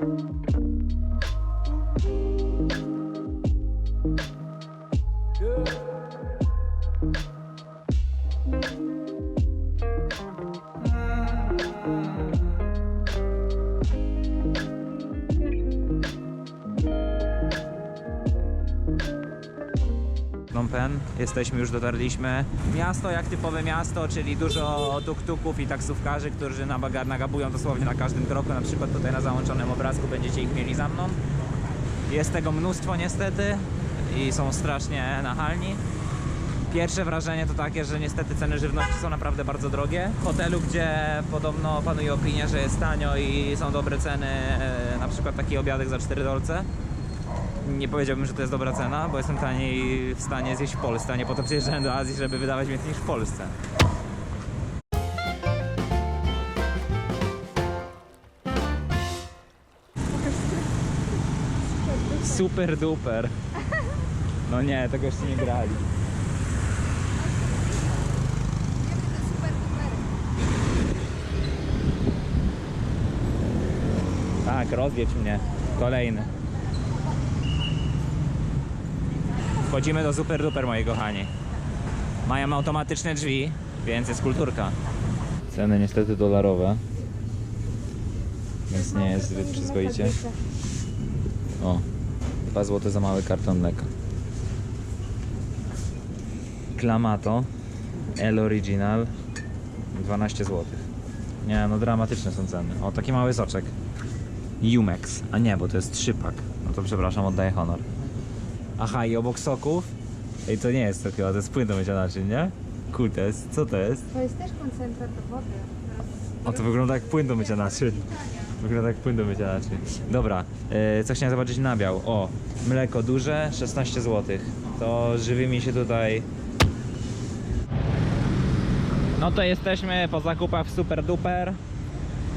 thank you Jesteśmy, już dotarliśmy. Miasto jak typowe miasto, czyli dużo tuk-tuków i taksówkarzy, którzy nabaga- nagabują dosłownie na każdym kroku. Na przykład tutaj na załączonym obrazku będziecie ich mieli za mną. Jest tego mnóstwo niestety i są strasznie nachalni. Pierwsze wrażenie to takie, że niestety ceny żywności są naprawdę bardzo drogie. W hotelu, gdzie podobno panuje opinia, że jest tanio i są dobre ceny, e, na przykład taki obiadek za 4 dolce, nie powiedziałbym, że to jest dobra cena, bo jestem taniej w stanie zjeść w Polsce, a nie po to przyjeżdżałem do Azji, żeby wydawać więcej niż w Polsce. Super duper. No nie, tego jeszcze nie grali. Tak, rozwiedź mnie. Kolejny. Wchodzimy do super duper, moi kochani. Mają automatyczne drzwi, więc jest kulturka. Ceny niestety dolarowe. Więc nie jest zbyt przyzwoicie. O, 2 zł za mały karton mleka. Clamato El Original 12 zł. Nie, no dramatyczne są ceny. O, taki mały soczek. Jumex. A nie, bo to jest trzypak. No to przepraszam, oddaję honor. Aha, i obok soków. Ej, to nie jest to chyba, to jest płyn do mycia naczyń, nie? Kurde, to jest, co to jest? To jest też koncentrat do wody. O, to wygląda jak płyn do mycia naczyń. Wygląda jak płyn do mycia naczyń. Dobra, yy, co chciałem zobaczyć nabiał. O, mleko duże, 16 zł. To żywymi się tutaj... No to jesteśmy po zakupach w Super Duper.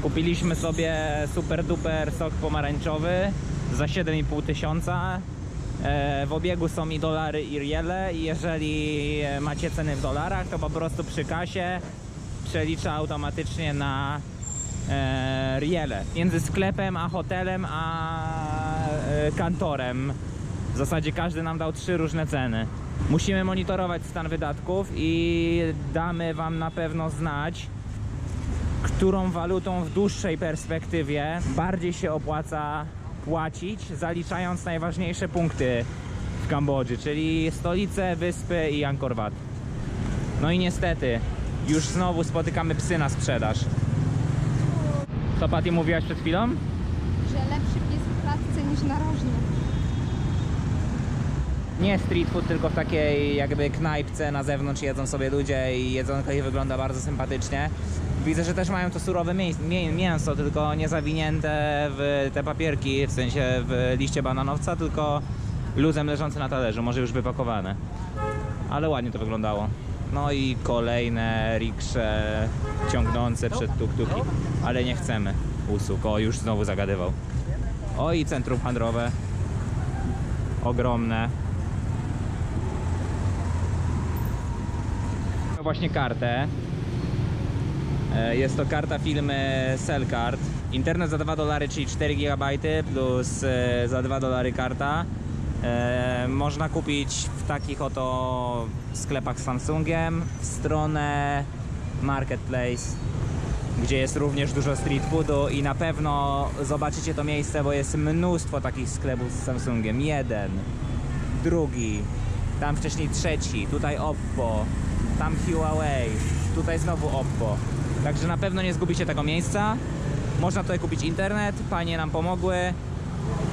Kupiliśmy sobie Super Duper sok pomarańczowy za 7,5 tysiąca. E, W obiegu są i dolary i riele i jeżeli e, macie ceny w dolarach, to po prostu przy kasie przelicza automatycznie na e, riele. Między sklepem a hotelem a kantorem. W zasadzie każdy nam dał trzy różne ceny. Musimy monitorować stan wydatków i damy Wam na pewno znać, którą walutą w dłuższej perspektywie bardziej się opłaca płacić, zaliczając najważniejsze punkty w Kambodży, czyli stolice, wyspy i Angkor Wat. No i niestety, już znowu spotykamy psy na sprzedaż. Co Patty mówiłaś przed chwilą? Że lepszy pies w klatce niż narożny. Nie street food, tylko w takiej jakby knajpce na zewnątrz jedzą sobie ludzie i jedzonko ich wygląda bardzo sympatycznie. Widzę, że też mają to surowe mięs mię mięso, tylko nie zawinięte w te papierki, w sensie w liście bananowca, tylko luzem leżące na talerzu, może już wypakowane. Ale ładnie to wyglądało. No i kolejne riksze ciągnące przed tuk-tuki, ale nie chcemy usług. O, już znowu zagadywał. O i centrum handlowe. Ogromne. właśnie kartę. E, Jest to karta firmy Cellcard. Internet za 2 dolary, czyli 4 GB plus e, za 2 dolary karta. E, Można kupić w takich oto sklepach z Samsungiem w stronę Marketplace, gdzie jest również dużo street foodu i na pewno zobaczycie to miejsce, bo jest mnóstwo takich sklepów z Samsungiem. Jeden, drugi, tam wcześniej trzeci, tutaj Oppo, tam Huawei, tutaj znowu Oppo. Także na pewno nie zgubicie tego miejsca. Można tutaj kupić internet, panie nam pomogły.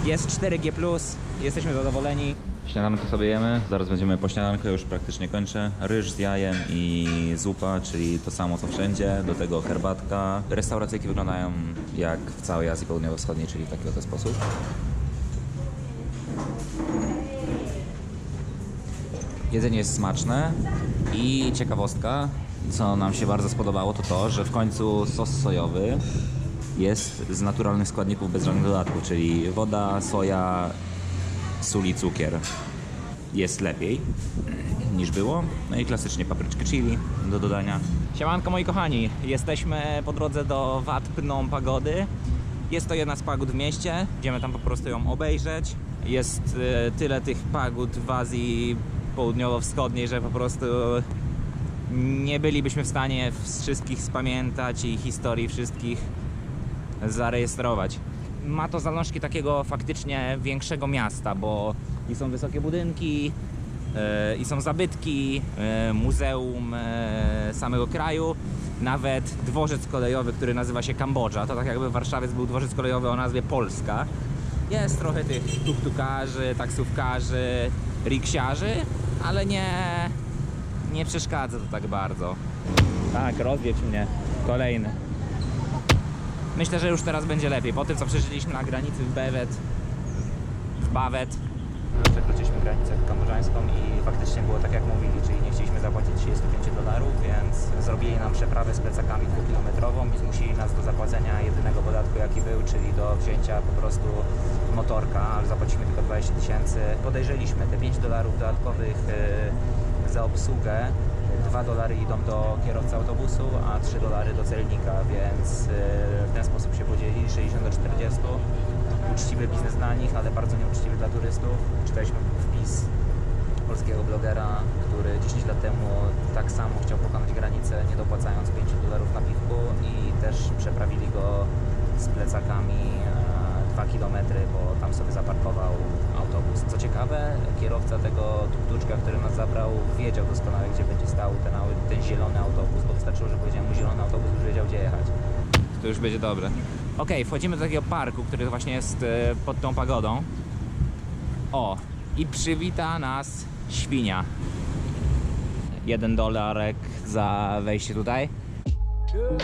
Jest 4G+, jesteśmy zadowoleni. Śniadanko sobie jemy, zaraz będziemy po śniadanku, już praktycznie kończę. Ryż z jajem i zupa, czyli to samo co wszędzie, do tego herbatka. Restauracyjki wyglądają jak w całej Azji Południowo-Wschodniej, czyli w taki oto sposób. Jedzenie jest smaczne i ciekawostka, co nam się bardzo spodobało, to to, że w końcu sos sojowy jest z naturalnych składników bez żadnych dodatków, czyli woda, soja, sól i cukier. Jest lepiej niż było. No i klasycznie papryczki chili do dodania. Siemanko moi kochani, jesteśmy po drodze do Wat Phnom Pagody Jest to jedna z pagód w mieście, idziemy tam po prostu ją obejrzeć. Jest e, tyle tych pagód w Azji południowo-wschodniej, że po prostu nie bylibyśmy w stanie wszystkich spamiętać i historii wszystkich zarejestrować. Ma to zalążki takiego faktycznie większego miasta, bo i są wysokie budynki, e, i są zabytki, e, muzeum e, samego kraju, nawet dworzec kolejowy, który nazywa się Kambodża. To tak jakby Warszawiec był dworzec kolejowy o nazwie Polska. Jest trochę tych tuktukarzy, taksówkarzy, riksiarzy, ale nie, nie przeszkadza to tak bardzo. Tak, rozwiedź mnie. Kolejny. Myślę, że już teraz będzie lepiej. Po tym, co przeżyliśmy na granicy w Bewet, w Bawet, przekroczyliśmy granicę kambodżańską i faktycznie było tak jak mówili, czyli nie chcieliśmy zapłacić 35 dolarów, więc zrobili nam przeprawę z plecakami dwukilometrową i zmusili nas do zapłacenia jedynego podatku jaki był, czyli do wzięcia po prostu motorka, ale zapłaciliśmy tylko 20 tysięcy. Podejrzeliśmy te 5 dolarów dodatkowych e, za obsługę. 2 dolary idą do kierowcy autobusu, a 3 dolary do celnika, więc e, w ten sposób się podzielili 60 do 40 uczciwy biznes dla nich, ale bardzo nieuczciwy dla turystów. Czytaliśmy wpis polskiego blogera, który 10 lat temu tak samo chciał pokonać granicę, nie dopłacając 5 dolarów na piwku i też przeprawili go z plecakami 2 km, bo tam sobie zaparkował autobus. Co ciekawe, kierowca tego tuktuczka, który nas zabrał, wiedział doskonale, gdzie będzie stał ten, ten zielony autobus, bo wystarczyło, że powiedziałem mu zielony autobus, już wiedział, gdzie jechać. To już będzie dobre. Okej, wchodzimy do takiego parku, który właśnie jest e, pod tą pagodą. O, i przywita nas świnia. Jeden dolarek za wejście tutaj. Chwilą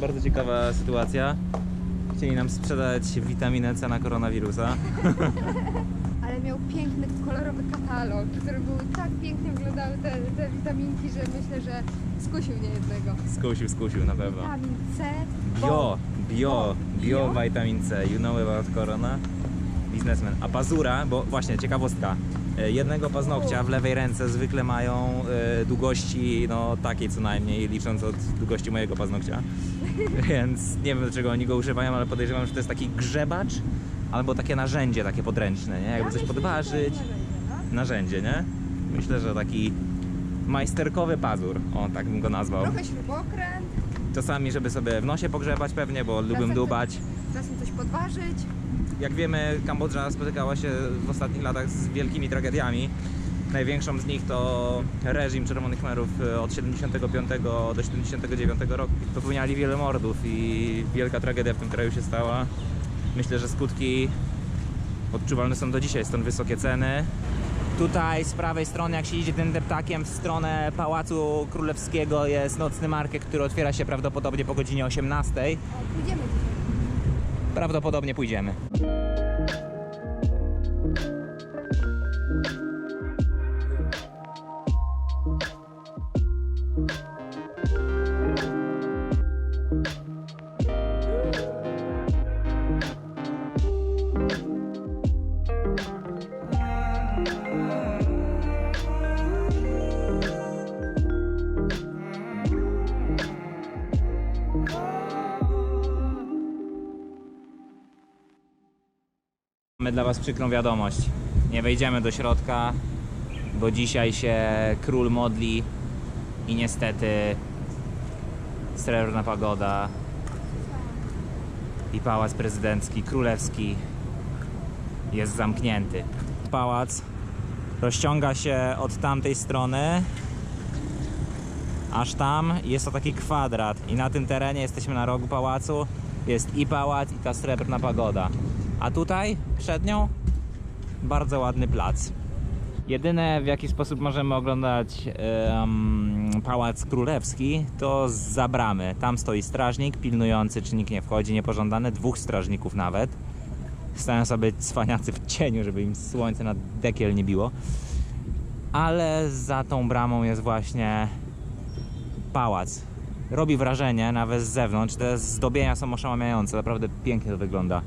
bardzo ciekawa sytuacja. Chcieli nam sprzedać witaminę C na koronawirusa. Ale miał piękny, kolorowy katalog, który był tak pięknie wyglądały te, te witaminki, że myślę, że skusił nie jednego. Skusił, skusił na pewno. Witamin C. Bio, bio, bio vitamin C. You know about corona? Biznesmen. A pazura, bo właśnie ciekawostka. e, Jednego paznokcia w lewej ręce zwykle mają e, długości no takiej co najmniej, licząc od długości mojego paznokcia. Więc nie wiem do czego oni go używają, ale podejrzewam, że to jest taki grzebacz albo takie narzędzie takie podręczne, nie? Jakby coś podważyć. Narzędzie, nie? Myślę, że taki majsterkowy pazur, o tak bym go nazwał. Trochę śrubokręt, Czasami, żeby sobie w nosie pogrzebać pewnie, bo lubię dubać. czasem coś podważyć. Jak wiemy, Kambodża spotykała się w ostatnich latach z wielkimi tragediami. Największą z nich to reżim Czerwonych Khmerów e, od 75 do 79 roku. Popełniali wiele mordów i wielka tragedia w tym kraju się stała. Myślę, że skutki odczuwalne są do dzisiaj, stąd wysokie ceny. Tutaj z prawej strony, jak się idzie tym deptakiem w stronę Pałacu Królewskiego jest nocny market, który otwiera się prawdopodobnie po godzinie 18. O, pójdziemy. Prawdopodobnie pójdziemy. Dla Was przykrą wiadomość. Nie wejdziemy do środka, bo dzisiaj się król modli i niestety srebrna pagoda i pałac prezydencki, królewski jest zamknięty. Pałac rozciąga się od tamtej strony aż tam jest to taki kwadrat i na tym terenie jesteśmy na rogu pałacu jest i pałac i ta srebrna pagoda a tutaj przed nią bardzo ładny plac jedyne w jaki sposób możemy oglądać em, pałac królewski to za bramy tam stoi strażnik pilnujący czy nikt nie wchodzi niepożądany dwóch strażników nawet Stają sobie cwaniacy w cieniu, żeby im słońce na dekiel nie biło. Ale za tą bramą jest właśnie pałac. Robi wrażenie nawet z zewnątrz. Te zdobienia są oszałamiające, naprawdę pięknie to wygląda.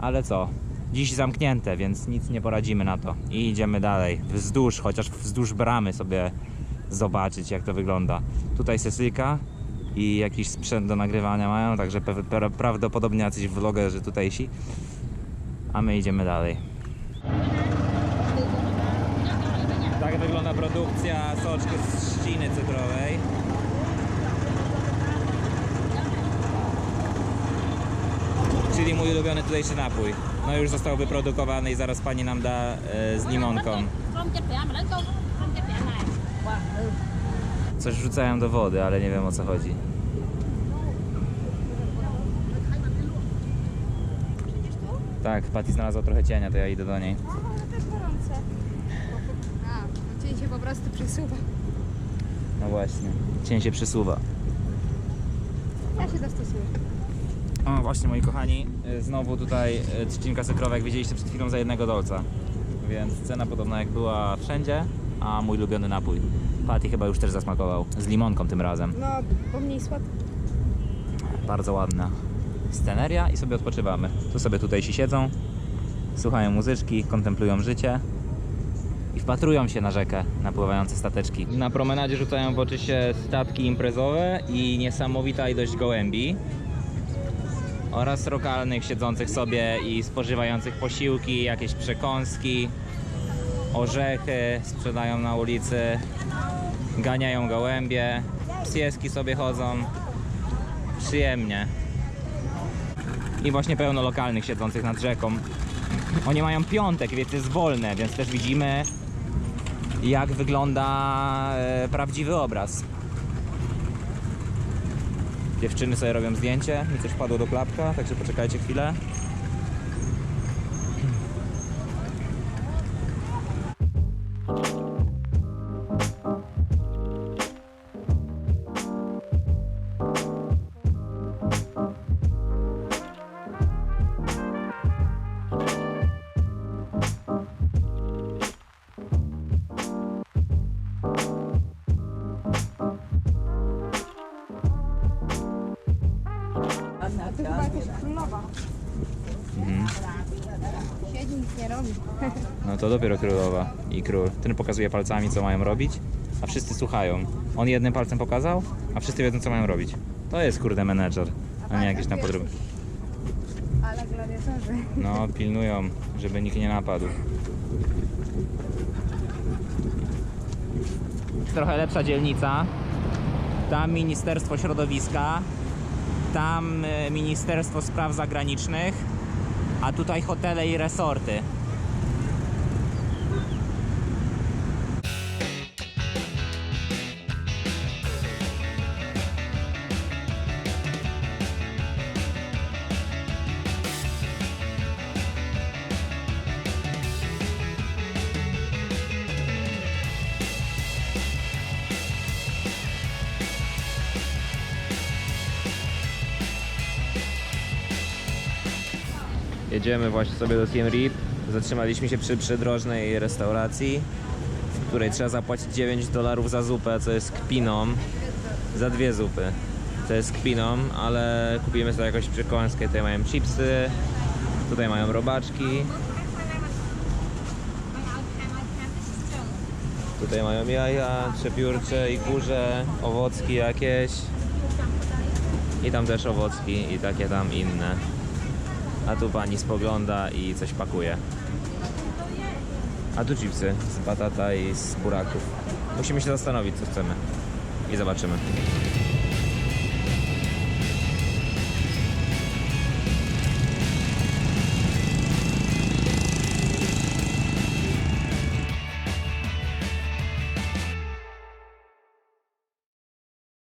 Ale co? Dziś zamknięte, więc nic nie poradzimy na to. I idziemy dalej. Wzdłuż, chociaż wzdłuż bramy sobie zobaczyć, jak to wygląda. Tutaj sesyjka i jakiś sprzęt do nagrywania mają, także prawdopodobnie jacyś vlogerzy tutejsi. A my idziemy dalej. Tak wygląda produkcja soczku z trzciny cukrowej. Czyli mój ulubiony tutejszy napój. No już został wyprodukowany i zaraz pani nam da e, z limonką. Ừ. Coś wrzucają do wody, ale nie wiem o co chodzi. Tak, Patty znalazła trochę cienia, to ja idę do niej. O, ale też gorące. A, bo cień się po prostu przesuwa. No właśnie, cień się przysuwa. Ja się dostosuję. Właśnie moi kochani, y, znowu tutaj y, trzcinka cukrowa, jak widzieliście przed chwilą za jednego dolca. Więc cena podobna jak była wszędzie, a mój ulubiony napój. Patty chyba już też zasmakował. Z limonką tym razem. No, bo mniej słodko. Bardzo ładna sceneria i sobie odpoczywamy. Tu sobie tutejsi siedzą, słuchają muzyczki, kontemplują życie i wpatrują się na rzekę, na pływające stateczki. Na promenadzie rzucają w oczy się statki imprezowe i niesamowita ilość gołębi oraz lokalnych siedzących sobie i spożywających posiłki, jakieś przekąski, orzechy sprzedają na ulicy, ganiają gołębie, psieski sobie chodzą, przyjemnie. I właśnie pełno lokalnych siedzących nad rzeką. Oni mają piątek, więc jest wolne, więc też widzimy jak wygląda e, prawdziwy obraz. Dziewczyny sobie robią zdjęcie, mi coś wpadło do klapka, także poczekajcie chwilę. Nie robi. No to dopiero królowa i król. Ten pokazuje palcami, co mają robić, a wszyscy słuchają. On jednym palcem pokazał, a wszyscy wiedzą, co mają robić. To jest kurde menedżer, a nie jakiś tam podrób. Ale gladiatorzy. No, pilnują, żeby nikt nie napadł. Trochę lepsza dzielnica. Tam Ministerstwo Środowiska, tam e, Ministerstwo Spraw Zagranicznych, a tutaj hotele i resorty. Jedziemy właśnie sobie do Siem Reap. Zatrzymaliśmy się przy przydrożnej restauracji, w której trzeba zapłacić 9 dolarów za zupę, co jest kpiną. Za dwie zupy. To jest kpiną, ale kupimy sobie jakąś przekąskę. Tutaj mają chipsy, tutaj mają robaczki. Tutaj mają jaja, trzepiórcze i kurze, owocki jakieś. I tam też owocki i takie tam inne. A tu pani spogląda i coś pakuje. A tu chipsy z batata i z buraków. Musimy się zastanowić, co chcemy. I zobaczymy.